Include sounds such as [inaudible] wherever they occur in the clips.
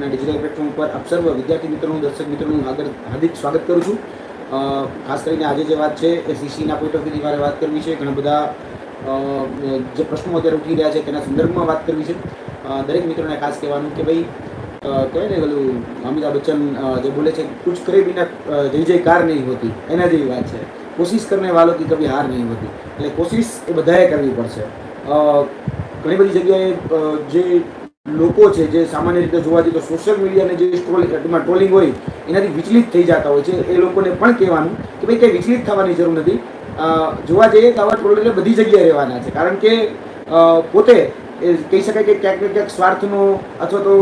વિદ્યાર્થીના digital platform પર આપ સર્વ વિદ્યાર્થી મિત્રોનું, દર્શક મિત્રોનું આગળ હાર્દિક સ્વાગત કરું છું. ખાસ કરીને આજે જે વાત છે એ સીસીના પોઈન્ટ ઓફ વ્યૂથી મારે વાત કરવી છે. ઘણા બધા જે પ્રશ્નો અત્યારે ઉઠી રહ્યા છે, તેના સંદર્ભમાં વાત કરવી છે. દરેક મિત્રોને ખાસ કહેવાનું કે ભાઈ કહે ને પેલું અમિતાભ બચ્ચન જે બોલે છે, કુછ કરે બિના જય જયકાર નહીં હોતી. એના જેવી વાત છે. કોશિશ કરને વાલો કી કભી હાર નહીં હોતી. એટલે કોશિશ એ બધાએ કરવી પડશે. ઘણી બધી જગ્યાએ જે લોકો છે જે સામાન્ય રીતે જોવા જઈએ તો સોશિયલ મીડિયાને જે ટ્રોલિંગ ટ્રોલિંગ હોય, એનાથી વિચલિત થઈ જતા હોય છે. એ લોકોને પણ કહેવાનું કે ભાઈ કંઈ વિચલિત થવાની જરૂર નથી. જોવા જઈએ તો આવા ટ્રોલિંગ બધી જગ્યાએ રહેવાના છે. કારણ કે પોતે એ કહી શકાય કે ક્યાંક ને ક્યાંક સ્વાર્થનો અથવા તો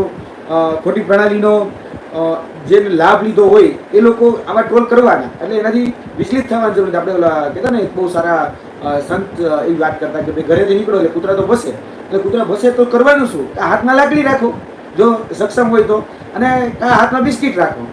ખોટી પ્રણાલીનો જે લાભ લીધો હોય, એ લોકો આવા ટ્રોલ કરવાના. એટલે એનાથી વિચલિત થવાની જરૂર નથી. આપણે કહેતા ને બહુ સારા સંત એવી વાત કરતા કે ભાઈ ઘરેથી નીકળો એટલે કૂતરા તો બસે. એટલે કૂતરા બસે તો કરવાનું શું? હાથમાં લાકડી રાખો. જો સક્ષમ હોય તો. અને કા હાથમાં બિસ્કિટ રાખો.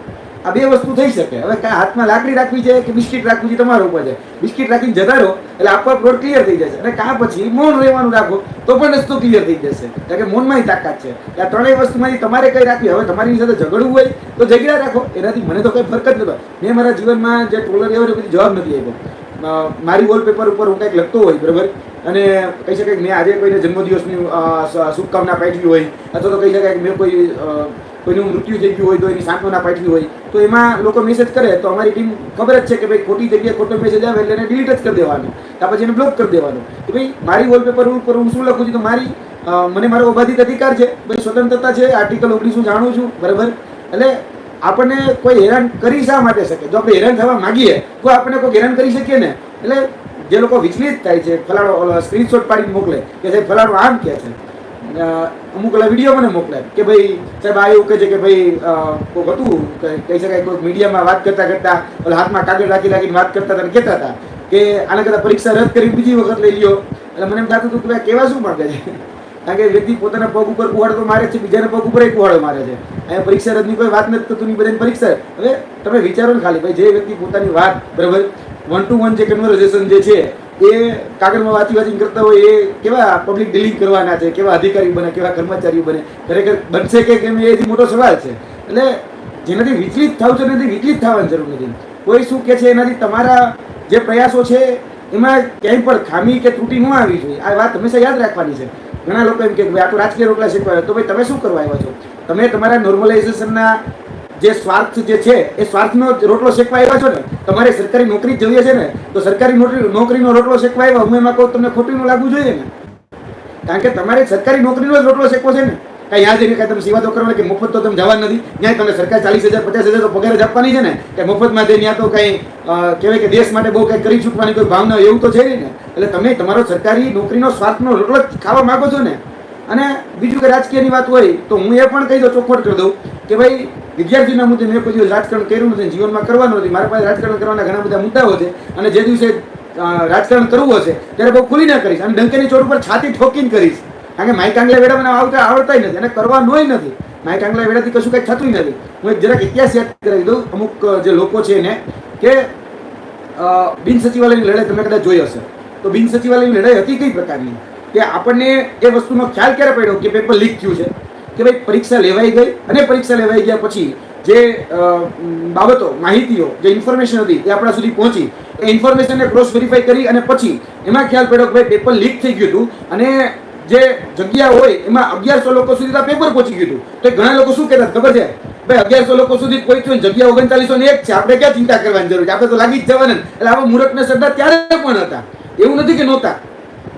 આ બે વસ્તુ થઈ શકે. હવે કા હાથમાં લાકડી રાખવી છે કે બિસ્કિટ રાખવી છે તમારા ઉપર છે બિસ્કિટ રાખીને જતા રહો એટલે આપોઆપ રોડ ક્લિયર થઈ જશે. અને કા પછી મૌન રહેવાનું રાખો, તો પણ રસ્તો ક્લિયર થઈ જશે. કારણ કે મૌનમાં તાકાત છે. કે આ ત્રણેય વસ્તુમાંથી તમારે કઈ રાખવી, હવે તમારી સાથે ઝઘડવું હોય, તો ઝઘડા રાખો. એનાથી મને તો કંઈ ફરક જ નતો. મેં મારા જીવનમાં જે ટ્રોલર એવો બધી જવાબ નથી આપ્યો. મારી વોલપેપર ઉપર હું કંઈક લખતો હોય, બરાબર? અને કહી શકાય કે મેં આજે કોઈને જન્મદિવસની શુભકામના પાઠવી હોય, અથવા તો કહી શકાય કે મેં કોઈ કોઈનું મૃત્યુ થઈ ગયું હોય, તો એની સાંત્વના પાઠવી હોય, તો એમાં લોકો મેસેજ કરે, તો અમારી ટીમ ખબર જ છે કે ભાઈ ખોટી જગ્યાએ ખોટો મેસેજ આવે એટલે એને ડિલીટ જ કરી દેવાનું ત્યાં પછી એને બ્લોક કરી દેવાનું. કે ભાઈ, મારી વોલપેપર ઉપર હું શું લખું છું? તો મારી મને મારો અબાધિત અધિકાર છે, ભાઈ સ્વતંત્રતા છે આર્ટિકલ ઓગણીસ હું જાણું છું, બરાબર? એટલે આપણને કોઈ હેરાન કરી શા માટે શકે? જો આપણે હેરાન થવા માંગીએ, તો આપણે કોઈ હેરાન કરી શકીએ ને? એટલે જે લોકો વિચલિત થાય છે, ફલાણો સ્ક્રીનશોટ પાડીને મોકલે, કે સાહેબ, ફલાણો આમ કહે છે. અમુક ઓલા વીડિયો મને મોકલે, કે ભાઈ, સાહેબ, આ એવું કહે છે કે ભાઈ કોઈક હતું કહી શકાય કોઈક મીડિયામાં વાત કરતા કરતા હાથમાં કાગળ રાખી રાખીને વાત કરતા હતા કહેતા હતા, કે આના કરતાં પરીક્ષા રદ કરી બીજી વખત લઈ લ્યો. એટલે મને એમ થતું હતું કે કેવા શું માંગે છે? કારણ કે વ્યક્તિ પોતાના પગ ઉપર કુહાડો મારે છે, બીજાના પગ ઉપર કુહાડો મારે છે. અહીંયા પરીક્ષા રદની કોઈ વાત નથી થતું નહીં બધાની પરીક્ષા. હવે તમે વિચારો ને ખાલી, ભાઈ, જે વ્યક્તિ પોતાની વાત બરાબર વન ટુ વન જે કન્વર્ઝેશન જે છે, એ કાગળમાં વાંચી વાંચીને કરતા હોય, એ કેવા પબ્લિક ડીલિંગ કરવાના છે, કેવા અધિકારી બને, કેવા કર્મચારીઓ બને, ખરેખર બનશે કે કેમ, એ મોટો સવાલ છે. એટલે જેનાથી વિચલિત થાવ છે, એનાથી વિચલિત થવાની જરૂર નથી. કોઈ શું કે છે, એનાથી તમારા જે પ્રયાસો છે, એમાં ક્યાંય પણ ખામી કે ત્રુટી ન આવી જોઈએ. આ વાત હંમેશા યાદ રાખવાની છે. ઘણા લોકો એમ કે ભાઈ, આ તો રાજકીય રોટલા શીખવાય તો ભાઈ, તમે શું કરવા આવ્યા છો? તમે તમારા નોર્મલાઇઝેશનના જે સ્વાર્થ જે છે, એ સ્વાર્થનો રોટલો શેકવા આવ્યા છો ને, તમારે સરકારી નોકરી જોઈએ છે ને, તો સરકારી નોકરી નોકરીનો રોટલો શેકવા આવ્યા હું એમાં કહું તમને ખોટું લાગવું જોઈએ ને. કારણ કે તમારે સરકારી નોકરીનો જ રોટલો શેકવો છે ને. કાંઈ યાદ જઈને કાંઈ તમે સેવા તો કરવા કે મફત તો તમે જવા નથી. ત્યાં તમે સરકાર ચાલીસ હજાર, પચાસ હજાર તો પગાર જ આપવાની છે ને. કે મફતમાં જઈને ત્યાં તો કંઈ કહેવાય કે દેશ માટે બહુ કંઈ કરી છૂટવાની કોઈ ભાવના એવું તો છે ને. એટલે તમે તમારો સરકારી નોકરીનો સ્વાર્થનો રોટલો ખાવા માગો છો ને. અને બીજું કે રાજકીયની વાત હોય, તો હું એ પણ કહી દઉં ચોખ્ખોટ કરી દઉં કે ભાઈ વિદ્યાર્થીના મુદ્દે મેં કોઈ દિવસ રાજકારણ કર્યું નથી, જીવનમાં કરવાનું નથી. મારા પાસે રાજકારણ કરવાના ઘણા બધા મુદ્દાઓ છે અને જે દિવસે રાજકારણ કરવું હશે, ત્યારે બહુ ખુલીને કરીશ અને ડંકેની ચોર ઉપર છાતી ઠોકીને કરીશ. કારણ કે માઇક આંગલા વેડા મને આવતા આવડતા નથી અને કરવાનોય નથી. માઇક આંગલા વેડાથી કશું કંઈ થતું નથી. હું એક જરાક ઇતિહાસ યાદ કરાવી દઉં. અમુક જે લોકો છે એને કે બિન સચિવાલયની લડાઈ તમે કદાચ જોઈ હશે. તો બિન સચિવાલયની લડાઈ હતી કઈ પ્રકારની? કે આપણને એ વસ્તુનો ખ્યાલ ક્યારે પડ્યો કે પેપર લીક થયું છે? કે ભાઈ પરીક્ષા લેવાઈ ગઈ અને પરીક્ષા લેવાઈ ગયા પછી જે બાબતો, માહિતીઓ, જે ઇન્ફોર્મેશન હતી એ આપણા સુધી પહોંચી. એ ઇન્ફોર્મેશનને ક્રોસ વેરીફાઈ કરી અને પછી એમાં ખ્યાલ પડ્યો કે ભાઈ પેપર લીક થઈ ગયું હતું અને જે જગ્યા હોય એમાં અગિયારસો લોકો સુધી પેપર પહોંચી ગયું હતું. તો ઘણા લોકો શું કહેતા ખબર છે? ભાઈ અગિયારસો લોકો સુધી પહોંચ્યું થયું? જગ્યા ઓગણચાલીસો ને એક છે. આપણે ક્યાં ચિંતા કરવાની જરૂર છે? આપણે તો લાગી જ જવાના. એટલે આવા મૂર્ખના શ્રદ્ધા ત્યારે પણ હતા. એવું નથી કે નહોતા.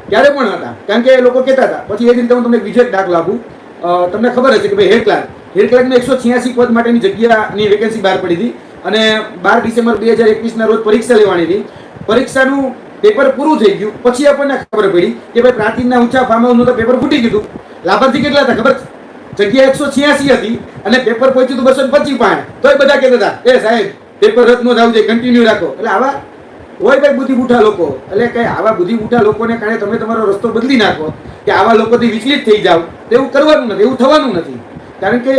ત્યારે પણ હતા. કારણ કે એ લોકો કહેતા હતા. પછી એ જ રીતે હું તમને બીજો એક દાખલો આપું. તમને ખબર હશે કે ભાઈ હેડ ક્લાર્ક હેડ ક્લાર્કને એકસો છ્યાસી પદ માટેની જગ્યાની વેકેન્સી બહાર પડી હતી અને બાર ડિસેમ્બર બે હજાર એકવીસના રોજ પરીક્ષા લેવાની હતી. પરીક્ષાનું પેપર પૂરું થઈ ગયું. પછી આપણને ખબર પડી કે ભાઈ પ્રાચીનના ઊંચા ફાર્મ તો પેપર ફૂટી ગયું લાભાર્થી કેટલા હતા ખબર જગ્યા એકસો છ્યાસી હતી અને પેપર પહોંચ્યું હતું બસો પચીસ પાણી તોય બધા કહેતા હતા, એ સાહેબ પેપર રદ નો થવું જોઈએ કન્ટિન્યુ રાખો. એટલે આવા હોય ભાઈ બુદ્ધિ બુઠા લોકો. એટલે કઈ આવા બુદ્ધિ બુઠા લોકોને કારણે તમે તમારો રસ્તો બદલી નાખો. કે આવા લોકોથી વિચલિત થઈ જાઓ. એવું કરવાનું નથી, એવું થવાનું નથી. કારણ કે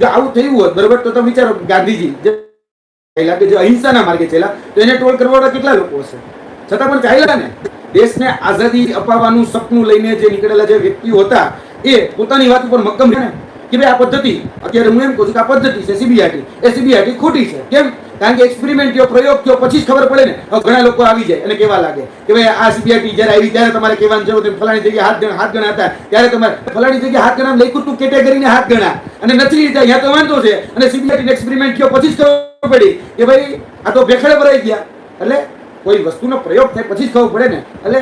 જો આવું થયું હોત, બરોબર, તો તમે વિચારો ગાંધીજી કે જે અહિંસાના માર્ગે ચાલ્યા, તો એને ટોલ કરવાવાળા કેટલા લોકો હશે? છતાં પણ ચાલ્યા ને. દેશને આઝાદી અપાવવાનું સપનું લઈને જે નીકળેલા જે વ્યક્તિઓ હતા, એ પોતાની વાત ઉપર મક્કમ કે ભાઈ આ પદ્ધતિ, અત્યારે હું એમ કહું છું કે આ પદ્ધતિ છે સીબીઆરટી એ સીબીઆરટી ખોટી છે. કેમ? કારણ કે એક્સપેરિમેન્ટ કયો, પ્રયોગ કયો, પછી જ ખબર પડે ને. ઘણા લોકો આવી જાય અને કેવા લાગે કે ભાઈ આ સીબીઆરટી જ્યારે આવી ત્યારે તમારે કહેવાની જરૂર હતી ફલાણી જગ્યાએ હાથ ગણા હાથ ગણા હતા ત્યારે તમારે ફલાણી જગ્યાએ હાથ ગણા લખ્યું તું કેટેગરીને હાથ ગણા. અને નથી લીધા, અહીંયા તો વાંધો છે. અને સીબીઆરટી એક્સપેરિમેન્ટ કયો, પછી જ ખબર પડી કે ભાઈ આ તો ભેખડે ભરાઈ ગયા. એટલે કોઈ વસ્તુનો પ્રયોગ થાય, પછી જ ખબર પડે ને. એટલે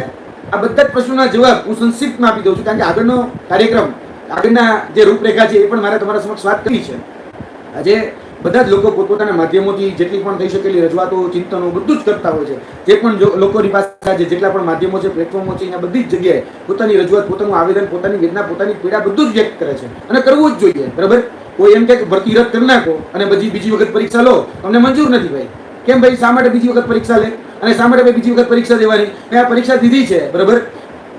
આ બધા જ પ્રશ્નોના જવાબ હું સંક્ષિપ્તમાં આપી દઉં છું. કારણ કે આગળનો કાર્યક્રમ, આગળના જે રૂપરેખા છે એ પણ મારે તમારા સમક્ષ વાત કરી છે. આજે બધા જ લોકો પોતપોતાના માધ્યમોથી જેટલી પણ થઈ શકેલી રજૂઆતો, ચિંતનો, બધું જ કરતા હોય છે. જે પણ લોકોની પાસે જેટલા પણ માધ્યમો છે પ્લેટફોર્મો છે, એના બધી જ જગ્યાએ પોતાની રજૂઆત, પોતાનું આવેદન, પોતાની વેદના, પોતાની પીડા બધું જ વ્યક્ત કરે છે. અને કરવું જ જોઈએ. બરાબર? કોઈ એમ કે ભરતી રદ કરી નાખો અને પછી બીજી વખત પરીક્ષા લો. અમને મંજૂર નથી ભાઈ. કેમ ભાઈ? શા માટે બીજી વખત પરીક્ષા લે? અને શા માટે બીજી વખત પરીક્ષા દેવાની? મેં આ પરીક્ષા દીધી છે. બરાબર?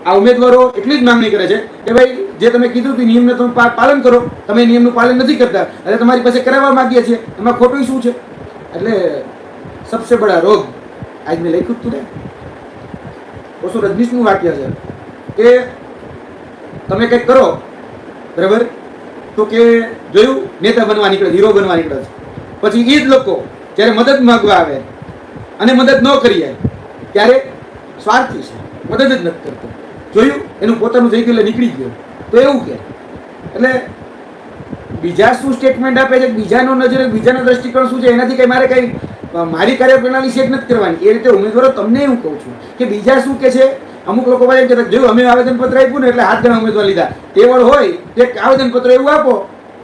આ ઉમેદવારો એટલી જ માંગણી કરે છે કે ભાઈ જે તમે કીધું હતું નિયમને તમે પાલન કરો, તમે નિયમનું પાલન નથી કરતા. એટલે તમારી પાસે કરાવવા માગીએ છીએ. એમાં ખોટું શું છે? એટલે સબસે બડા રોગ, આજ મેં લખ્યું હતું ને. ઓછું રજનીશનું વાક્ય છે કે તમે કંઈક કરો, બરાબર? તો કે જોયું, નેતા બનવા નીકળે, હીરો બનવા નીકળે છે. પછી એ જ લોકો જ્યારે મદદ માગવા આવે અને મદદ ન કરીએ ત્યારે સ્વાર્થી છે. મદદ જ નથી કરતો. જોયું? એનું પોતાનું થઈ ગયું એટલે નીકળી ગયો. તો એવું કે. એટલે બીજા શું સ્ટેટમેન્ટ આપે છે? બીજાનો નજર, બીજાનો દ્રષ્ટિકોણ શું છે? એનાથી કંઈ મારે કંઈ મારી કાર્યપ્રણાલી સેટ નથી કરવાની? એ રીતે ઉમેદવારો તમને એવું કહું છું કે બીજા શું કે છે? અમુક લોકો પાસે કહેતા જોયું અમે આવેદનપત્ર આપ્યું ને એટલે હાથ ગણા ઉમેદવાર લીધા. તેવળ હોય, તે આવેદનપત્ર એવું આપો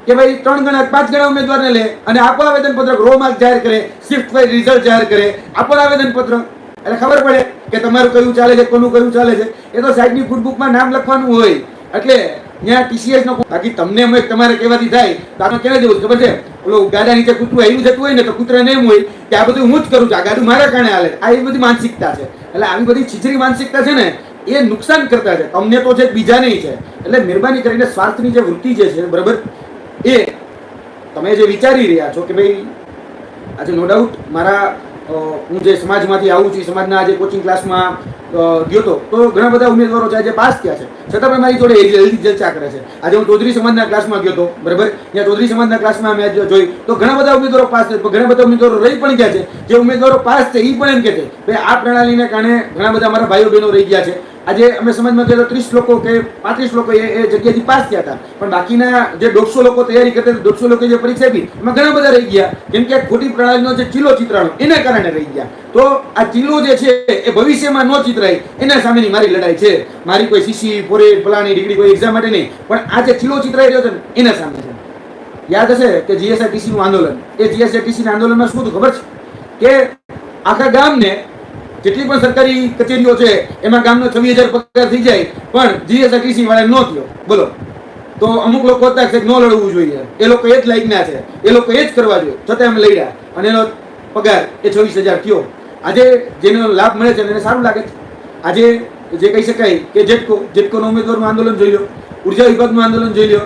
કે ભાઈ ત્રણ ગણા, પાંચ ગણા ઉમેદવારને લે અને આપો આવેદનપત્ર રો માર્ક જાહેર કરે શિફ્ટ વાઇઝ રિઝલ્ટ જાહેર કરે. આપો આવેદનપત્ર. એટલે ખબર પડે કે તમારું કયું ચાલે છે, કોનું કયું ચાલે છે. એ તો સાહેબની ફૂટબુકમાં નામ લખવાનું હોય. એટલે ત્યાં ટીસીએસ નો બાકી તમને અમે તમારે કહેવાથી થાય, તો આપણે કેવા દેવું ખબર છે? ઓલો ગાડા નીચે કૂતરું આવ્યું જતું હોય ને, તો કૂતરાને એમ હોય કે આ બધું હું જ કરું છું, આ ગાડું મારા કારણે હાલે. આ એવી બધી માનસિકતા છે. એટલે આવી બધી છીછરી માનસિકતા છે ને, એ નુકસાન કરતા છે. તમને તો છે બીજા નહીં છે. એટલે મહેરબાની કરીને સ્વાર્થની જે વૃત્તિ જે છે, બરાબર, એ તમે જે વિચારી રહ્યા છો કે ભાઈ, આજે નો ડાઉટ મારા હું જે સમાજમાંથી આવું છું સમાજના આજે કોચિંગ ક્લાસમાં ગયો તો તો ઘણા બધા ઉમેદવારો છે, આજે પાસ થયા છે. છતાં પણ મારી જોડે હેલ્ધી ચર્ચા કરે છે. આજે હું ચૌધરી સમાજના ક્લાસમાં ગયો તો, બરાબર? ત્યાં ચૌધરી સમાજના ક્લાસમાં મેં જો- જોઈ તો ઘણા બધા ઉમેદવારો પાસ થયા, ઘણા બધા ઉમેદવારો રહી પણ ગયા છે. જે ઉમેદવારો પાસ છે એ પણ એમ કહે છે, ભાઈ, આ પ્રણાલીને કારણે ઘણા બધા મારા ભાઈઓ બહેનો રહી ગયા છે. આજે અમે સમાજમાં ગયેલો ત્રીસ લોકો કે પાંત્રીસ લોકો એ જગ્યાથી પાસ થયા હતા. પણ બાકીના જે દોઢસો લોકો તૈયારી કરતા હતા, દોઢસો લોકો જે પરીક્ષા આપી, એમાં ઘણા બધા રહી ગયા. કેમ કે ખોટી પ્રણાલીનો જે ચીલો ચિત્રાણો, એના કારણે રહી ગયા. તો આ ચીલો જે છે, એ ભવિષ્યમાં ન ચિતરાય, એના સામેની મારી લડાઈ છે. મારી કોઈ સીસી ફોરેટ ફલાણી ડિગ્રી કોઈ એક્ઝામ માટે નહીં. પણ આ જે ચીલો ચિતરાઈ રહ્યો છે ને, એના સામે છે. યાદ હશે કે જીએસઆઈટીસીનું આંદોલન. એ જીએસઆરટીસી ના આંદોલનમાં શું ખબર છે? કે આખા ગામને જેટલી પણ સરકારી કચેરીઓ છે, એમાં ગામનો છવ્વીસ હજાર પગાર થઈ જાય, પણ જીએસઆરટીસી વાળા નો થયો. બોલો. તો અમુક લોકો હતા કે ન લડવું જોઈએ. એ લોકો એ જ લાઈકના છે. એ લોકો એ જ કરવા જોઈએ. છતાં અમે લડ્યા. અને એનો પગાર એ છવ્વીસ હજાર થયો. આજે જેનો લાભ મળે છે એને સારું લાગે છે. આજે જે કહી શકાય કે જેટકો, જેટકોનો ઉમેદવારનું આંદોલન જોઈ લો. ઊર્જા વિભાગનું આંદોલન જોઈ લો.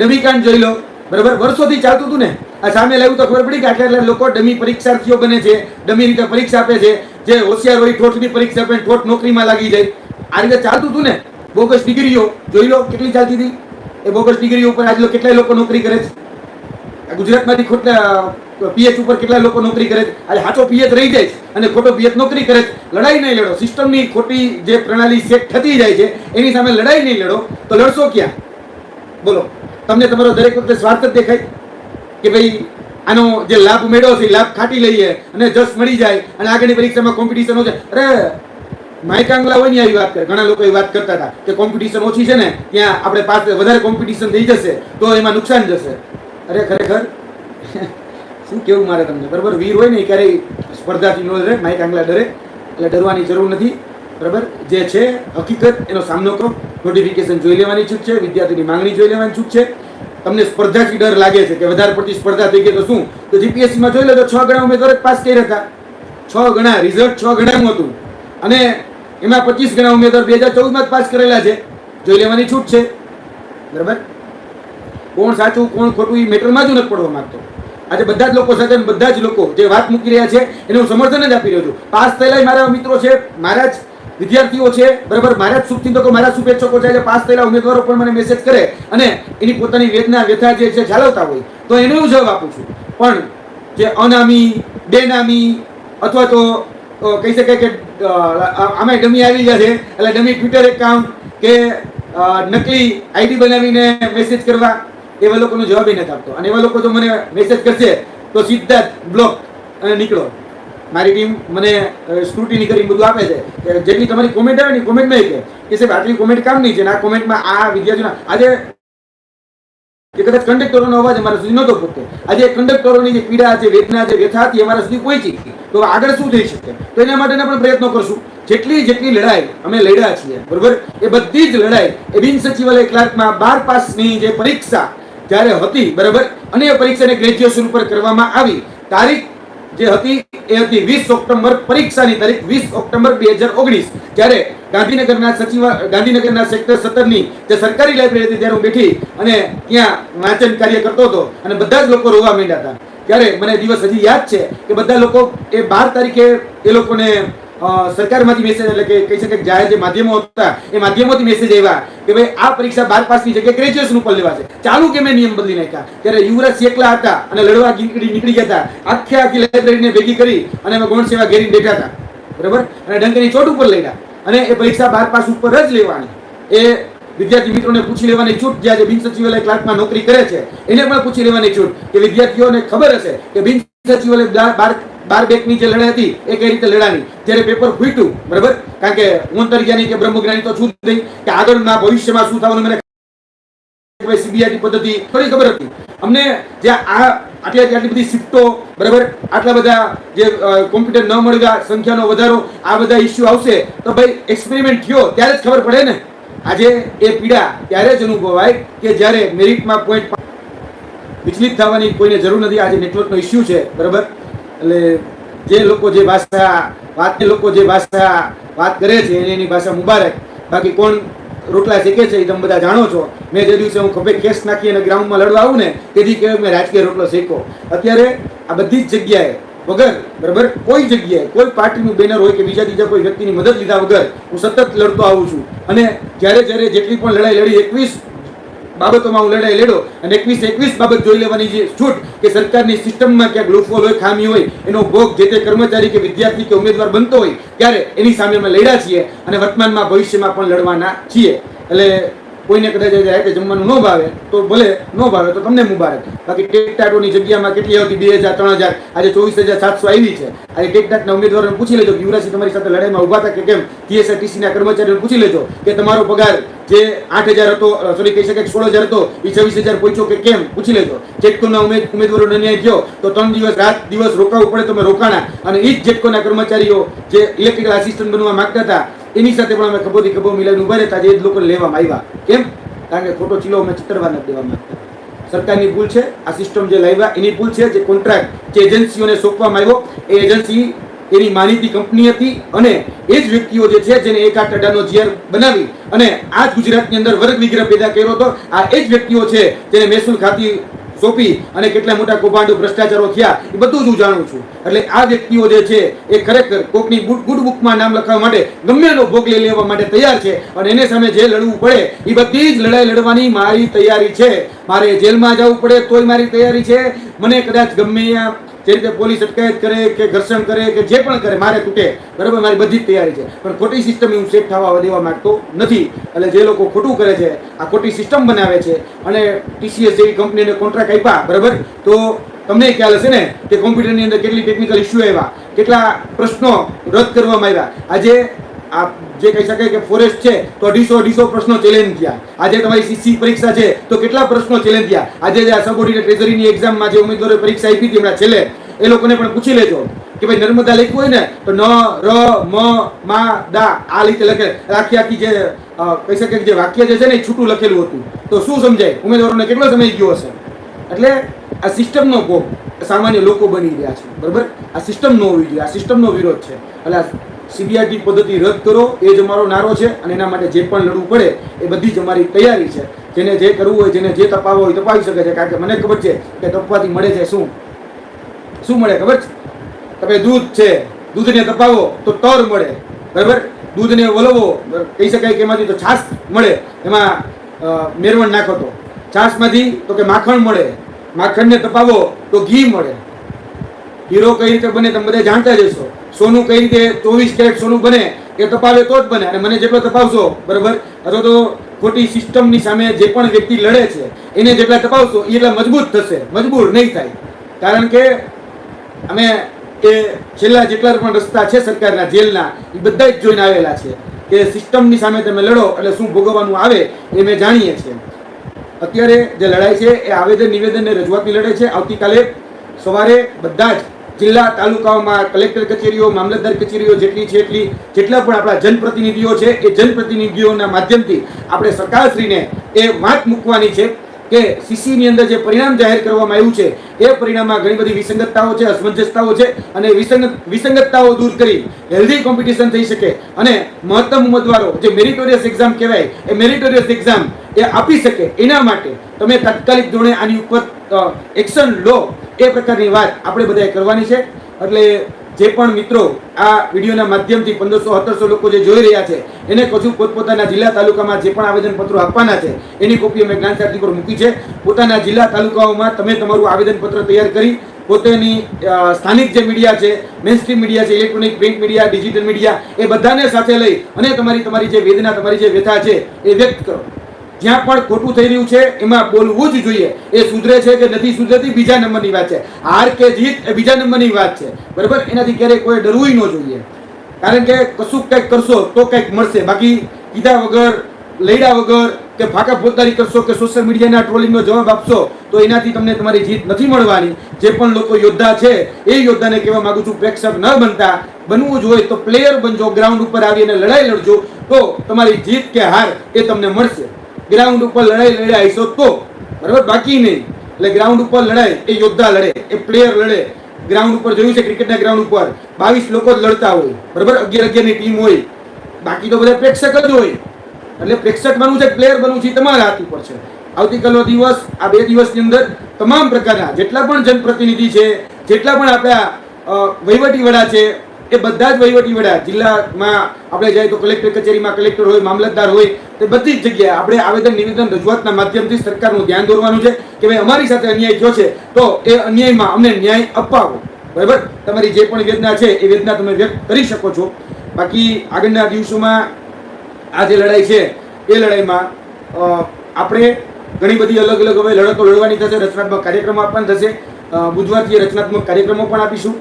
ડમીકાંડ જોઈ લો. બરાબર? વર્ષોથી ચાલતું હતું ને, આ સામે લાવ્યું તો ખબર પડી કે આટલા લોકો ડમી પરીક્ષાર્થીઓ બને છે, ડમી રીતે પરીક્ષા આપે છે, જે હોશિયાર હોય ઠોઠની પરીક્ષા આપે ઠોઠ નોકરીમાં લાગી જાય. આ રીતે ચાલતું હતું ને, બોગસ ડિગ્રીઓ, જોઈ લો કેટલી ચાલતી હતી. એ બોગસ ડિગ્રીઓ ઉપર આજે કેટલાય લોકો નોકરી કરે છે. ગુજરાતમાંથી ખોટા પીએચ ઉપર કેટલા લોકો નોકરી કરે છે. આજે સાચો પીએચ રહી જાય અને ખોટો પીએચ નોકરી કરે છે. લડાઈ નહીં લડો. સિસ્ટમની ખોટી જે પ્રણાલી સેટ થતી જાય છે, એની સામે લડાઈ નહીં લડો. તો લડશો ક્યાં? બોલો. તમને તમારો દરેક વખતે સ્વાર્થ જ દેખાય કે ભાઈ આનો જે લાભ મેળવ્યો છે લાભ ખાટી લઈએ અને જસ મળી જાય અને આગળની પરીક્ષામાં કોમ્પિટિશન ઓછે અરે માયકાંગલા હોય ને આવી વાત કરે. ઘણા લોકો એ વાત કરતા હતા કે કોમ્પિટિશન ઓછી છે ને, ત્યાં આપણે પાસ વધારે કોમ્પિટિશન થઈ જશે, તો એમાં નુકસાન જશે. અરે, ખરેખર? [laughs] શું કેવું મારે તમને? બરાબર, વીર હોય ને ક્યારેય સ્પર્ધાથી ન ડરે માઇક આંગલા ડરે. એટલે ડરવાની જરૂર નથી. બરાબર? જે છે, હકીકત, એનો સામનો કરો. નોટિફિકેશન જોઈ લેવાની છૂટ છે, વિદ્યાર્થીની માંગણી જોઈ લેવાની છૂટ છે. તમને સ્પર્ધાથી ડર લાગે છે કે વધારે પડતી સ્પર્ધા થઈ ગઈ તો શું? તો જીપીએસસીમાં જોઈ લો તો છ ગણા ઉમેદવાર પાસ કર્યા હતા. છ ગણા રિઝલ્ટ છ ગણાનું હતું. અને એમાં પચીસ ગણા ઉમેદવાર બે હજાર ચૌદમાં જ પાસ કરેલા છે. જોઈ લેવાની છૂટ છે. બરાબર? કોણ સાચું, કોણ ખોટું એ મેટરમાં જ નથી પડવા માંગતો. આજે બધા જ લોકો સાથે બધા જ લોકો જે વાત મૂકી રહ્યા છે, એને હું સમર્થન જ આપી રહ્યો છું. પાસ થયેલા મારા મિત્રો છે, મારા જ વિદ્યાર્થીઓ છે, બરાબર, મારા શુભથી મારા શુભેચ્છકો છે જે પાસ થયેલા ઉમેદવારો પણ મને મેસેજ કરે અને એની પોતાની વેદના, વ્યથા જે છે, ઝાલવતા હોય, તો એનો હું જવાબ આપું છું. પણ જે અનામી, બેનામી અથવા તો કહી શકાય કે આમે ડમી આવી છે, એટલે ડમી ટ્વિટર એકાઉન્ટ કે નકલી આઈડી બનાવીને મેસેજ કરવા, એવા લોકોનો જવાબ નથી આપતો. અને એવા લોકો જો મને મેસેજ કરશે, તો સીધા જ બ્લોક અને નીકળો. મારી ટીમ મને સ્ક્રુટિની કરી બધું આપે છે. કે જેટલી તમારી કોમેન્ટ આવે ને કોમેન્ટમાં કે કે સાહેબ, આટલી કોમેન્ટ કામ નહીં છે આ કોમેન્ટમાં આ વિદ્યાર્થીઓના આજે એ કદાચ કંડક્ટરોનો અવાજ અમારા સુધી નહોતો પહોંચતો આજે કંડક્ટરોની જે પીડા છે, વેદના જે વ્યથા હતી અમારા સુધી પહોંચી. તો આગળ શું થઈ શકે? તો એના માટેના પણ પ્રયત્નો કરશું. જેટલી જેટલી લડાઈ અમે લડ્યા છીએ, બરોબર? એ બધી જ લડાઈ એ બિન સચિવાલય ક્લાર્કમાં બાર પાસની જે પરીક્ષા જ્યારે હતી, બરાબર? અને એ પરીક્ષાને ગ્રેજ્યુએશન ઉપર કરવામાં આવી. તારીખ જે હતી, એ હતી વીસ ઓક્ટોબર પરીક્ષાની તારીખ વીસ ઓક્ટોબર બે હજાર જ્યારે ગાંધીનગરના સચિવ, ગાંધીનગરના સેક્ટર સત્તરની જે સરકારી લાઇબ્રેરી હતી ત્યારે હું બેઠી અને ત્યાં વાંચન કાર્ય કરતો હતો અને બધા જ લોકો રોવા માંડ્યા હતા. ત્યારે મને દિવસ હજી યાદ છે કે બધા લોકો એ બાર તારીખે એ લોકોને સરકારમાંથી મેસેજ એટલે કે કહી શકાય જાહેર જે માધ્યમો હતા, એ માધ્યમોથી મેસેજ આવ્યા કે ભાઈ આ પરીક્ષા બાર પાસની જગ્યાએ ગ્રેજ્યુએશન ઉપર લેવા છે. ચાલુ કે મેં નિયમ બદલી નાખ્યા? ત્યારે યુવરાજ એકલા હતા અને લડવા નીકળી નીકળી ગયા હતા. આખે આખી લાઇબ્રેરીને ભેગી કરી અને અમે ગૌણ સેવા ઘેરીને બેઠા હતા. બરાબર? અને ડંકની ચોટ ઉપર લઈ અને એ પરીક્ષા બાર પાસ ઉપર જ લેવાની. એ વિદ્યાર્થી મિત્રોને પૂછી લેવાની છૂટ જે આજે બિન સચિવાલય ક્લાર્કમાં નોકરી કરે છે, એને પણ પૂછી લેવાની છૂટ કે વિદ્યાર્થીઓને ખબર હશે કે બિન સચિવાલય બાર બાર બેકની જે લડાઈ હતી, એ કઈ રીતે લડાની જ્યારે પેપર ફૂટ્યું, બરાબર? કારણ કે હું અંતર્જ્ઞાની કે બ્રહ્મજ્ઞાની તો છું જ નહીં, કે આગળના ભવિષ્યમાં શું થવાનું મને સીબીઆઈની પદ્ધતિ થોડી ખબર હતી. અમને જે આ આટલી આટલી બધી શિફ્ટો બરાબર? આટલા બધા જે કોમ્પ્યુટર ન મળ્યા, સંખ્યાનો વધારો, આ બધા ઇસ્યુ આવશે, તો ભાઈ એક્સપેરિમેન્ટ થયો, ત્યારે જ ખબર પડે ને. આજે એ પીડા ત્યારે જ અનુભવાય કે જ્યારે મેરિટમાં પોઈન્ટ વિચલિત થવાની કોઈને જરૂર નથી. આજે નેટવર્કનો ઇસ્યુ છે, બરાબર? એટલે જે લોકો જે ભાષા વાત લોકો જે ભાષા વાત કરે છે, એની ભાષા મુબારક. બાકી કોણ રોટલા શીખે છે, એ તમે બધા જાણો છો. મેં જે દિવસે હું ખભે કેસ નાખી અને ગ્રાઉન્ડમાં લડવા આવું ને, તેથી કે મેં રાજકીય રોટલો શીખો અત્યારે આ બધી જ જગ્યાએ, વગર, બરાબર, કોઈ જગ્યાએ, કોઈ પાર્ટીનું બેનર હોય કે બીજા બીજા કોઈ વ્યક્તિની મદદ લીધા વગર હું સતત લડતો આવું છું. અને જ્યારે જ્યારે જેટલી પણ લડાઈ લડી, એકવીસ બાબતોમાં હું લડાઈ લડ્યો અને એકવીસ એકવીસ બાબત જોઈ લેવાની જે છૂટ કે સરકારની સિસ્ટમમાં ક્યાંક લોફોલ હોય ખામી હોય, એનો ભોગ જે તે કર્મચારી કે વિદ્યાર્થી કે ઉમેદવાર બનતો હોય, ત્યારે એની સામે અમે લડ્યા છીએ અને વર્તમાનમાં ભવિષ્યમાં પણ લડવાના છીએ. એટલે કોઈને કદાચ રાતે જમવાનું ન ભાવે, તો ભલે ન ભાવે, તો તમને મુબારક. બાકી ટેકટાટોની જગ્યામાં કેટલી આવતી બે હજાર, ત્રણ હજાર, આજે ચોવીસ હજાર સાતસો આવી છે. આજે ટેકટાટના ઉમેદવારોને પૂછી લેજો કે યુવરાજસિંહ તમારી સાથે લડાઈમાં ઊભા હતા કે કેમ? ટીએસઆરટીસીના કર્મચારીઓને પૂછી લેજો કે તમારો પગાર જે આઠ હજાર હતો સોરી કહી શકાય સોળ હજાર હતો, એ છવ્વીસ હજાર પહોંચ્યો કે કેમ? પૂછી લેજો. જેટકોના ઉમેદ, ઉમેદવારોને અન્યાય થયો, તો ત્રણ દિવસ, રાત દિવસ રોકાવું પડે, તમે રોકાણા. અને એ જ જેટકોના કર્મચારીઓ જે ઇલેક્ટ્રિકલ આસિસ્ટન્ટ બનવા માંગતા હતા એની સાથે પણ અમે ખભોથી ખભો મિલાવીને ઊભા રહેતા જે લોકોને લેવામાં આવ્યા. કેમ? કારણ કે ખોટો ચીલો અમે ચિતરવા નથી દેવા માંગતા સરકારની ભૂલ છે, આ સિસ્ટમ જે લાવ્યા, એની ભૂલ છે જે કોન્ટ્રાક્ટ જે એજન્સીઓને સોંપવામાં આવ્યો, એ એજન્સી એની માનીતી કંપની હતી અને એ જ વ્યક્તિઓ જે છે જેને એક આઠ અઢારનો જીઆર બનાવી અને આ જ ગુજરાતની અંદર વર્ગ વિગ્રહ પેદા કર્યો હતો, આ એ જ વ્યક્તિઓ છે જેને મહેસૂલ ખાતી સોંપી અને કેટલા મોટા કૌભાંડો, ભ્રષ્ટાચારો થયા, એ બધું જ હું જાણું છું. એટલે આ વ્યક્તિઓ જે છે, એ ખરેખર કોકની ગુડ બુકમાં નામ લખાવવા માટે ગમે એનો ભોગ લઈ લેવા માટે તૈયાર છે અને એને સામે જે લડવું પડે, એ બધી જ લડાઈ લડવાની મારી તૈયારી છે. મારે જેલમાં જવું પડે તોય મારી તૈયારી છે. મને કદાચ ગમે જે રીતે પોલીસ અટકાયત કરે કે ઘર્ષણ કરે કે જે પણ કરે, મારે તૂટે. બરાબર? મારી બધી જ તૈયારી છે. પણ ખોટી સિસ્ટમ હું સેટ થવા દેવા માંગતો નથી. એટલે જે લોકો ખોટું કરે છે, આ ખોટી સિસ્ટમ બનાવે છે અને ટીસીએસ જેવી કંપનીને કોન્ટ્રાક્ટ આપ્યા, બરાબર? તો તમને ખ્યાલ હશે ને કે કોમ્પ્યુટરની અંદર કેટલી ટેકનિકલ ઇસ્યુ આવ્યા, કેટલા પ્રશ્નો રદ કરવામાં આવ્યા. આજે આ જે કહી શકાય કે ફોરેસ્ટ છે, તો અઢીસો અઢીસો પ્રશ્નો ચેલેન્જ થયા. આજે તમારી સીસી પરીક્ષા છે, તો કેટલા પ્રશ્નો ચેલેન્જ થયા? આજે જે આ સબોર્ડિનેટ ટ્રેઝરીની એક્ઝામમાં જે ઉમેદવારોએ પરીક્ષા આપી હતી હમણાં છેલ્લે, એ લોકોને પણ પૂછી લેજો કે ભાઈ નર્મદા લખ્યું હોય ને, તો ન, ર, મ, મા, દા, આ રીતે લખે. આખી આખી જે કહી શકાય કે જે વાક્ય જે છે ને, એ છૂટું લખેલું હતું. તો શું સમજાય? ઉમેદવારોને કેટલો સમય ગયો હશે? એટલે આ સિસ્ટમનો ભોગ. સામાન્ય લોકો બની રહ્યા છે. બરાબર? આ સિસ્ટમ નો હોવી જોઈએ. આ સિસ્ટમનો વિરોધ છે. એટલે આ સીબીઆઈટી પદ્ધતિ રદ કરો, એ જ અમારો નારો છે અને એના માટે જે પણ લડવું પડે, એ બધી જ અમારી તૈયારી છે. જેને જે કરવું હોય, જેને જે તપાવવો હોય, તપાવી શકે છે. કારણ કે મને ખબર છે કે તપવાથી મળે છે શું? શું મળે ખબર છે? તમે દૂધ છે, દૂધને તપાવો, તો તર મળે. બરાબર? દૂધને વલવો કહી શકાય કે એમાંથી તો છાશ મળે. એમાં મેરવણ નાખો તો. છાશમાંથી તો કે માખણ મળે. માખણને તપાવો, તો ઘી મળે. હીરો કઈ રીતે બને તમે બધા જાણતા જ સોનું કઈ રીતે ચોવીસ કેરેટ સોનું બને એ તપાવે તો જ બને. અને મને જેટલો તપાવશો, બરાબર? અથવા તો ખોટી સિસ્ટમની સામે જે પણ વ્યક્તિ લડે છે, એને જેટલા તપાવશો એ એટલા મજબૂત થશે. મજબૂર નહીં થાય. કારણ કે અમે એ છેલ્લા જેટલા પણ રસ્તા છે સરકારના, જેલના એ બધા જ જોઈને આવેલા છે કે સિસ્ટમની સામે તમે લડો એટલે શું ભોગવવાનું આવે એ મેં જાણીએ છીએ. અત્યારે જે લડાઈ છે, એ આવેદન નિવેદન ને રજૂઆતની લડાઈ છે. આવતીકાલે સવારે બધા જ જિલ્લા તાલુકાઓમાં કલેક્ટર કચેરીઓ, મામલતદાર કચેરીઓ જેટલી છે એટલી, જેટલા પણ આપણા જનપ્રતિનિધિઓ છે, એ જનપ્રતિનિધિઓના માધ્યમથી આપણે સરકારશ્રીને એ વાત મૂકવાની છે કે સીસીની અંદર જે પરિણામ જાહેર કરવામાં આવ્યું છે, એ પરિણામમાં ઘણી બધી વિસંગતતાઓ છે, અસમંજસતાઓ છે અને વિસંગત વિસંગતતાઓ દૂર કરી હેલ્ધી કોમ્પિટિશન થઈ શકે અને મહત્તમ ઉમેદવારો, જે મેરિટોરિયસ એક્ઝામ કહેવાય, એ મેરિટોરિયસ એક્ઝામ એ આપી શકે એના માટે તમે તાત્કાલિક ધોરણે આની ઉપર એક્શન લો એ પ્રકારની વાત આપણે બધાએ કરવાની છે. એટલે જે પણ મિત્રો આ વિડીયોના માધ્યમથી પંદરસો, સત્તરસો લોકો જે જોઈ રહ્યા છે, એને કશું પોતપોતાના જિલ્લા તાલુકામાં જે પણ આવેદનપત્રો આપવાના છે, એની કોપી અમે જ્ઞાન સારથી પર મૂકી છે. પોતાના જિલ્લા તાલુકાઓમાં તમે તમારું આવેદનપત્ર તૈયાર કરી, પોતાની સ્થાનિક જે મીડિયા છે મેઇનસ્ટ્રીમ મીડિયા છે electronic print media digital media, એ બધાને સાથે લઈ અને તમારી તમારી જે વેદના, તમારી જે વ્યથા છે, એ વ્યક્ત કરો. જ્યાં પણ ખોટું થઈ રહ્યું છે, એમાં બોલવું જ જોઈએ. એ સુધરે છે કે નથી સુધરતી, બીજા નંબરની વાત છે. હાર કે જીત, એ બીજા નંબરની વાત છે. બરાબર? એનાથી ક્યારેય કોઈ ડરવું ન જોઈએ. કારણ કે કશું કંઈક કરશો તો કંઈક મળશે. બાકી કીધા વગર લઈડા વગર કે ફાકા ફોજદારી કરશો કે સોશિયલ મીડિયાના ટ્રોલિંગનો જવાબ આપશો, તો એનાથી તમને તમારી જીત નથી મળવાની. જે પણ લોકો યોદ્ધા છે, એ યોદ્ધાને કહેવા માંગુ છું, પ્રેક્ષક ન બનતા, બનવું જ હોય તો પ્લેયર બનજો ગ્રાઉન્ડ ઉપર આવીને લડાઈ લડજો, તો તમારી જીત કે હાર એ તમને મળશે. ગ્રાઉન્ડ ઉપર લડાઈ લડાઈ આવીશો તો. બરાબર? બાકી નહીં. એટલે ગ્રાઉન્ડ ઉપર લડાઈ એ યોદ્ધા લડે, એ પ્લેયર લડે. ગ્રાઉન્ડ ઉપર જોયું છે ક્રિકેટના ગ્રાઉન્ડ ઉપર. બાવીસ લોકો જ લડતા હોય. બરાબર? અગિયાર અગિયારની ટીમ હોય. બાકી તો બધા પ્રેક્ષક જ હોય. એટલે પ્રેક્ષક બનવું છે પ્લેયર બનવું છે તમારા હાથ ઉપર છે. આવતીકાલનો દિવસ, આ બે દિવસની અંદર તમામ પ્રકારના જેટલા પણ જનપ્રતિનિધિ છે, જેટલા પણ આપણા વહીવટી વડા છે એ બધા જ વહીવટી વડા, જિલ્લામાં આપણે જાય તો કલેક્ટર કચેરીમાં કલેક્ટર હોય, મામલતદાર હોય, તે બધી જ જગ્યાએ આપણે આવેદન, નિવેદન રજૂઆતના માધ્યમથી સરકારનું ધ્યાન દોરવાનું છે કે ભાઈ અમારી સાથે અન્યાય થયો છે, તો એ અન્યાયમાં અમને ન્યાય અપાવો. બરાબર? તમારી જે પણ વેદના છે, એ વેદના તમે વ્યક્ત કરી શકો છો. બાકી આગળના દિવસોમાં આ જે લડાઈ છે, એ લડાઈમાં આપણે ઘણી બધી અલગ અલગ હવે લડતો લડવાની થશે, રચનાત્મક કાર્યક્રમો આપવાના થશે. બુધવારથી રચનાત્મક કાર્યક્રમો પણ આપીશું.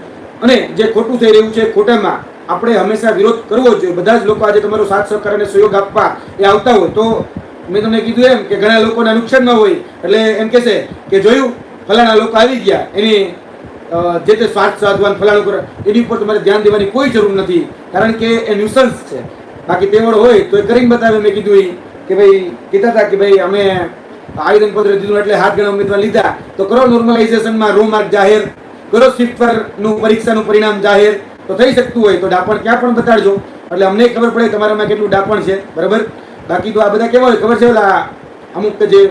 અને જે ખોટું થઈ રહ્યું છે ખોટામાં, આપણે હંમેશા વિરોધ કરવો જોઈએ. બધા જ લોકો આજે તમારો સાથ, સહકાર અને સહયોગ આપવા એ આવતા હોય. તો મેં તમને કીધું એમ કે ઘણા લોકોને નુકસાન ન હોય. એટલે એમ કહેશે કે જોયું, ફલાણા લોકો આવી ગયા. એની જે તે સ્વાર્થ સાધવાન ફલાણું કરે એની ઉપર તમારે ધ્યાન દેવાની કોઈ જરૂર નથી. કારણ કે એ ન્યુસન્સ છે. બાકી તેવડ હોય તો એ કરીને બતાવે. મેં કીધું ઈ કે ભાઈ કહેતા હતા કે ભાઈ, અમે આવેદનપત્ર દીધું એટલે હાથ ગણા ઉમેદવાર લીધા. તો કરો નોર્મલાઇઝેશનમાં રો માર્ક જાહેર. કરો નું પરીક્ષાનું પરિણામ જાહેર તો થઈ શકતું હોય તો ડાપણ ક્યાં પણ બતાડજો. એટલે અમને ખબર પડે તમારામાં કેટલું ડાપણ છે. બરાબર? બાકી તો આ બધા કેવા હોય? ખબર છે? ઓલા અમુક જે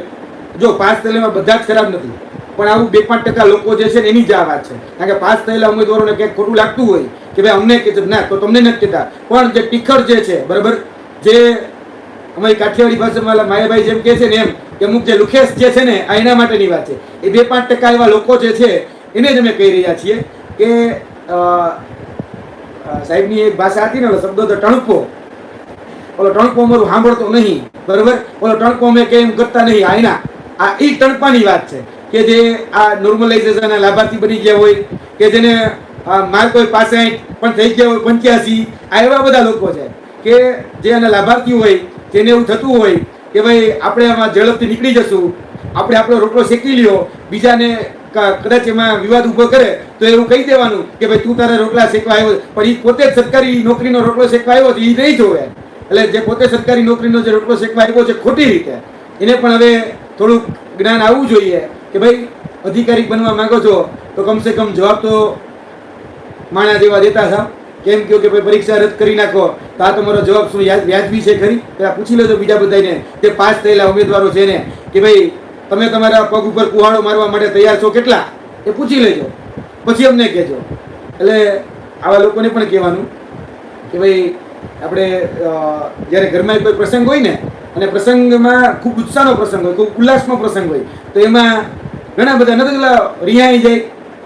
જો પાસ થયેલામાં બધા જ ખરાબ નથી. પણ આવું બે પાંચ ટકા લોકો જે છે એની જ આ વાત છે. કારણ કે પાસ થયેલા ઉમેદવારોને ક્યાંક ખોટું લાગતું હોય કે ભાઈ અમને કે ના, તો તમને નથી કહેતા. પણ જે ટીખર જે છે, બરાબર? જે અમારી કાઠિયાવાડી ભાષામાં માયાભાઈ જેમ કહે છે ને એમ કે અમુક જે લુખેશ જે છે ને, આ એના માટેની વાત છે. એ બે પાંચ ટકા એવા લોકો જે છે એને જ અમે કહી રહ્યા છીએ કે સાહેબની એક ભાષા હતી ને શબ્દો તો ટણકો. ઓલો ટણકો અમારું સાંભળતો નહીં, બરાબર? ઓલો ટણકો અમે કેમ કરતા નહીં. આયના આ એ ટણપાની વાત છે કે જે આ નોર્મલાઇઝેશન લાભાર્થી બની ગયા હોય, કે જેને માર્ક હોય પાસઠ પણ થઈ ગયા હોય, પંચ્યાસી, આ એવા બધા લોકો છે કે જે એના લાભાર્થી હોય, જેને એવું થતું હોય કે ભાઈ આપણે આમાં ઝડપથી નીકળી જશું, આપણે આપણો રોટલો શેકી લ્યો, બીજાને કદાચ એમાં વિવાદ ઊભો કરે, તો એવું કહી દેવાનું કે ભાઈ તું તારા રોટલા શેકવા આવ્યો પણ એ પોતે સરકારી નોકરીનો રોટલો શેકવા આવ્યો છે એ નહીં જોવે. એટલે જે પોતે સરકારી નોકરીનો જે રોટલો શેકવા આવ્યો છે, ખોટી રીતે. એને પણ હવે થોડુંક જ્ઞાન આવવું જોઈએ કે ભાઈ, અધિકારી બનવા માંગો છો, તો કમસે કમ જવાબ તો માણા જેવા દેતા હતા. કેમ કહો કે ભાઈ પરીક્ષા રદ કરી નાખો, તો આ તમારો જવાબ શું વ્યાજબી છે ખરી? પૂછી લેજો બીજા બધાને જે પાસ થયેલા ઉમેદવારો છે ને, કે ભાઈ તમે તમારા પગ ઉપર કુહાડો મારવા માટે તૈયાર છો કેટલા? એ પૂછી લેજો. પછી અમને કહેજો. એટલે આવા લોકોને પણ કહેવાનું કે ભાઈ, આપણે જ્યારે ઘરમાં કોઈ પ્રસંગ હોય ને, અને પ્રસંગમાં ખૂબ ઉત્સાહનો પ્રસંગ હોય, ખૂબ ઉલ્લાસનો પ્રસંગ હોય, તો એમાં ઘણા બધા નથી પેલા રિયાઈ જાય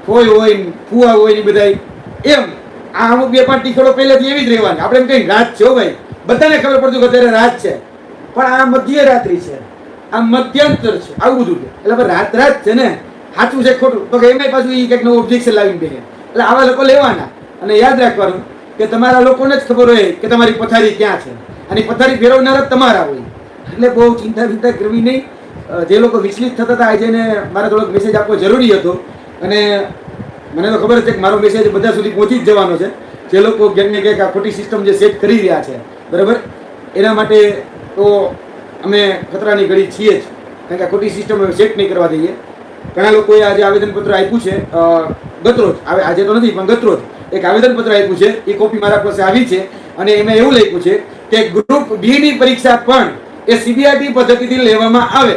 ફોય હોય ને ફુવા હોય ને બધા એમ. આ અમુક બે પાંચ ટીકડો પહેલેથી એવી જ રહેવાની. આપણે એમ કઈ રાત છે ભાઈ. બધાને ખબર પડતું કે અત્યારે રાત છે. પણ આ મધ્યરાત્રિ છે. આ મધ્યંતર છે. આવું બધું એટલે હવે રાત રાત છે ને સાચું છે ખોટું? તો કે એમાંય પાછું એ કંઈક નવું ઓબ્જેક્શન લાવીને બેસે. એટલે આવા લોકો લેવાના. અને યાદ રાખવાનું કે તમારા લોકોને જ ખબર હોય કે તમારી પથારી ક્યાં છે. અને પથારી ફેરવનાર તમારા હોય. એટલે બહુ ચિંતા ચિંતા કરવી નહીં. જે લોકો વિચલિત થતા હતા, આજે મારા થોડોક મેસેજ આપવો જરૂરી હતો. અને મને તો ખબર છે કે મારો મેસેજ બધા સુધી પહોંચી જ જવાનો છે. જે લોકો ક્યાંક ને આ ખોટી સિસ્ટમ જે સેટ કરી રહ્યા છે. બરાબર? એના માટે તો અમે ખતરાની ઘડી છીએ જ. કારણ કે ખોટી સિસ્ટમ અમે સેટ નહીં કરવા દઈએ. ઘણા લોકોએ આજે આવેદનપત્ર આપ્યું છે. ગતરોજ. આવે આજે તો નથી, પણ ગતરોજ એક આવેદનપત્ર આપ્યું છે. એ કોપી મારા પાસે આવી છે. અને એમાં એવું લખ્યું છે કે ગ્રુપ બીની પરીક્ષા પણ એ સીબીઆઈટી પદ્ધતિથી લેવામાં આવે.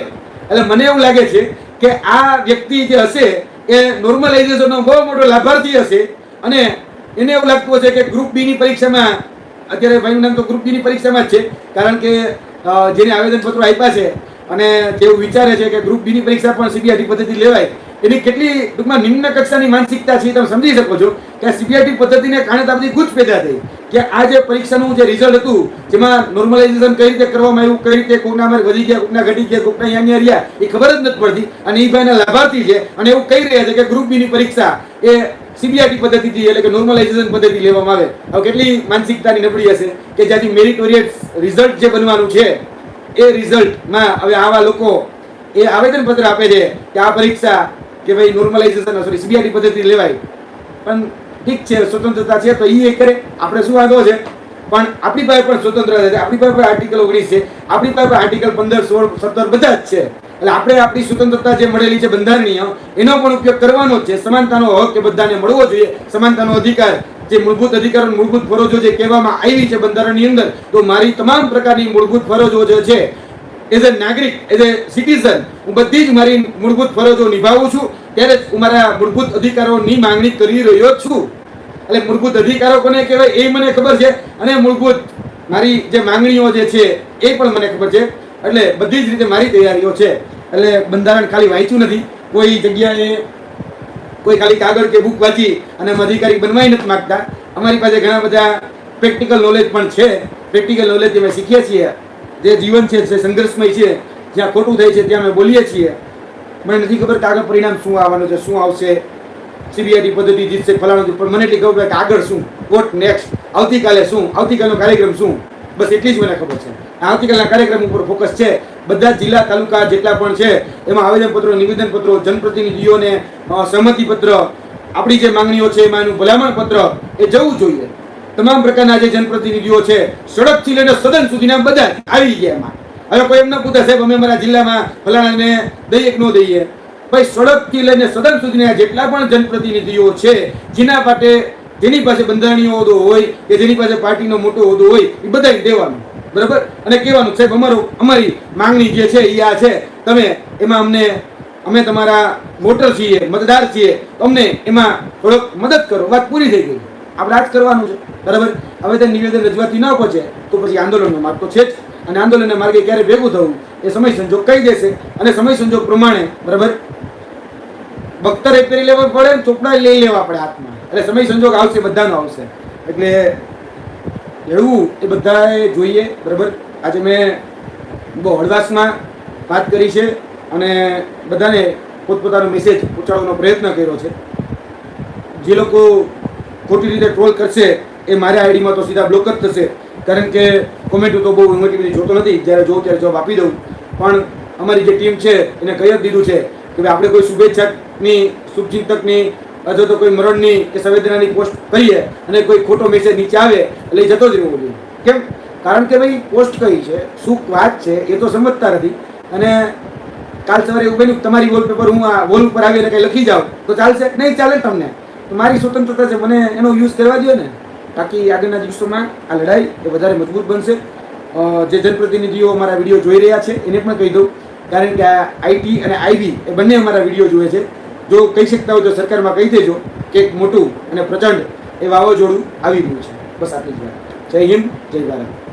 એટલે મને એવું લાગે છે કે આ વ્યક્તિ જે હશે, એ નોર્મલાઇઝેશનનો બહુ મોટો લાભાર્થી હશે. અને એને એવું લાગતું હશે કે ગ્રુપ બીની પરીક્ષામાં, અત્યારે ભાઈનું નામ તો ગ્રુપ બીની પરીક્ષામાં જ છે. કારણ કે જેને આવેદનપત્રો આપ્યા છે અને જેવું વિચારે છે કે ગ્રુપ બી ની પરીક્ષા પણ સીબીઆઈટી પદ્ધતિ લેવાય. એની કેટલી ટૂંકમાં નિમ્ન કક્ષાની માનસિકતા છે તમે સમજી શકો છો કે સીબીઆઈટી પદ્ધતિને કારણે આ ગુજ પેદા થઈ. કે આ જે પરીક્ષાનું જે રિઝલ્ટ હતું, જેમાં નોર્મલાઇઝેશન કઈ રીતે કરવામાં આવ્યું, કઈ રીતે કોકના માર્ક વધી ગયા, કોકના ઘટી ગયા, કોકના અહીંયા રહ્યા, એ ખબર જ નથી પડતી. અને એ ભાઈના લાભાર્થી છે અને એવું કહી રહ્યા છે કે ગ્રુપ બીની પરીક્ષા એ સીબીઆઈટી પદ્ધતિથી એટલે કે નોર્મલાઇઝેશન પદ્ધતિ લેવામાં આવે. હવે કેટલી માનસિકતાની નબળી હશે કે જ્યાંથી મેરિટોરિયટ રિઝલ્ટ જે બનવાનું છે, એ રિઝલ્ટમાં હવે આવા લોકો એ આવેદનપત્ર આપે છે કે આ પરીક્ષા કે ભાઈ નોર્મલાઇઝેશન સોરી સીબીઆરટી પદ્ધતિ લેવાય. પણ ઠીક છે, સ્વતંત્રતા છે તો એ કરે. આપણે શું વાંધો છે? પણ આપણી પાસે પણ સ્વતંત્રતા છે. આપણી પાસે પણ આર્ટિકલ ઓગણીસ છે. આપણી પાસે પણ આર્ટિકલ પંદર, સોળ, સત્તર બધા જ છે. એટલે આપણે આપણી સ્વતંત્રતા જે મળેલી છે બંધારણીય, એનો પણ ઉપયોગ કરવાનો છે. સમાનતાનો હક એ બધાને મળવો જોઈએ. સમાનતાનો અધિકાર, જે મૂળભૂત અધિકારો, મૂળભૂત ફરજો જે કહેવામાં આવી છે બંધારણની અંદર, તો મારી તમામ પ્રકારની મૂળભૂત ફરજો જે છે, એઝ અ નાગરિક, એઝ અ સિટીઝન, હું બધી જ મારી મૂળભૂત ફરજો નિભાવું છું. ત્યારે હું મારા મૂળભૂત અધિકારોની માંગણી કરી રહ્યો છું. એટલે મૂળભૂત અધિકારો કોને કહેવાય એ મને ખબર છે. અને મૂળભૂત મારી જે માંગણીઓ જે છે, એ પણ મને ખબર છે. એટલે બધી જ રીતે મારી તૈયારીઓ છે. એટલે બંધારણ ખાલી વાંચ્યું નથી. કોઈ જગ્યાએ કોઈ ખાલી કાગળ કે બુક વાંચી અને અમે અધિકારી બનવાય નથી માગતા. અમારી પાસે ઘણા બધા પ્રેક્ટિકલ નોલેજ પણ છે. પ્રેક્ટિકલ નોલેજ અમે શીખીએ છીએ, જે જીવન છે, જે સંઘર્ષમય છે, જ્યાં ખોટું થાય છે, ત્યાં અમે બોલીએ છીએ. મને નથી ખબર કે આગળ પરિણામ શું આવવાનું છે, શું આવશે? સીબીઆઈટી પદ્ધતિ જીતશે ફલાણું. પણ મને એટલી ખબર કે આગળ શું? વોટ નેક્સ્ટ આવતીકાલે શું? આવતીકાલનો કાર્યક્રમ શું? બસ એટલી જ મને ખબર છે. આવતીકાલના કાર્યક્રમ ઉપર ફોકસ છે. બધા જિલ્લા, તાલુકા જેટલા પણ છે, એમાં આવેદનપત્રો, નિવેદનપત્રો, જનપ્રતિનિધિઓને સહમતિપત્ર આપણી જે માંગણીઓ છે, એમાં એનું ભલામણ પત્ર એ જવું જોઈએ. તમામ પ્રકારના જે જનપ્રતિનિધિઓ છે, સડકથી લઈને સદન સુધીના બધા આવી ગયા એમાં. હવે કોઈ એમ ન પૂછે, સાહેબ, અમે અમારા જિલ્લામાં ફલાણાને દઈએ કે ન દઈએ? ભાઈ, સડકથી લઈને સદન સુધીના જેટલા પણ જનપ્રતિનિધિઓ છે, જેના માટે, જેની પાસે બંધારણીય હોદ્દો હોય કે જેની પાસે પાર્ટીનો મોટો હોદ્દો હોય, એ બધાને દેવાનું. બરાબર? અને કહેવાનું સાહેબ અમારું અમારી માંગણી જે છે એ આ છે. તમે એમાં અમને, અમે તમારા વોટર છીએ, મતદાર છીએ અમને એમાં થોડોક મદદ કરો. વાત પૂરી થઈ ગઈ. આપણે આ જ કરવાનું છે. બરાબર? હવે તે નિવેદન રજૂઆતી ન પહોંચે, તો પછી આંદોલનનો માર્ગ તો છે જ. અને આંદોલનના માર્ગે ક્યારે ભેગું થવું, એ સમય સંજોગ કહી દેશે. અને સમય સંજોગ પ્રમાણે, બરાબર? બખ્તર એક કરી લેવા પડે ને ચોપડા લઈ લેવા પડે હાથમાં. એટલે સમય સંજોગ આવશે, બધાનો આવશે. એટલે લડવું એ બધાએ જોઈએ, બરાબર? આજે મેં બહુ હળવાશમાં વાત કરી છે અને બધાને પોતપોતાનો મેસેજ પહોંચાડવાનો પ્રયત્ન કર્યો છે. જે લોકો ખોટી રીતે ટ્રોલ કરશે એ મારા આઈડીમાં તો સીધા બ્લોક જ થશે. કારણ કે કોમેન્ટો તો બહુ મોટી બધી જોતો નથી. જ્યારે જોઉં ત્યારે જવાબ આપી દઉં. પણ અમારી જે ટીમ છે, એને કહી જ દીધું છે કે ભાઈ, આપણે કોઈ શુભેચ્છકની શુભચિંતકની અથવા તો કોઈ મરણની કે સંવેદનાની પોસ્ટ કરીએ અને કોઈ ખોટો મેસેજ નીચે આવે, એટલે જતો જ રહેવો જોઈએ. કેમ? કારણ કે ભાઈ, પોસ્ટ કઈ છે? શું વાત છે? એ તો સમજતા નથી. અને કાલ સવારે એવું બન્યું તમારી વોલપેપર હું આ વોલ ઉપર આવીને કંઈ લખી જાઉં, તો ચાલશે? નહીં, ચાલે તમને. તો મારી સ્વતંત્રતા છે, મને એનો યુઝ કરવા દો ને. બાકી આગળના દિવસોમાં આ લડાઈ એ વધારે મજબૂત બનશે. જે જનપ્રતિનિધિઓ અમારા વીડિયો જોઈ રહ્યા છે, એને પણ કહી દઉં. કારણ કે આ આઈટી અને આઈબી એ બંને અમારા વીડિયો જોવે છે. જો કહી શકતા હોય તો સરકારમાં કહી દેજો કે એક મોટું અને પ્રચંડ એ વાવાઝોડું આવી ગયું છે. બસ આટલી જ વાત. જય હિન્દ, જય ભારત.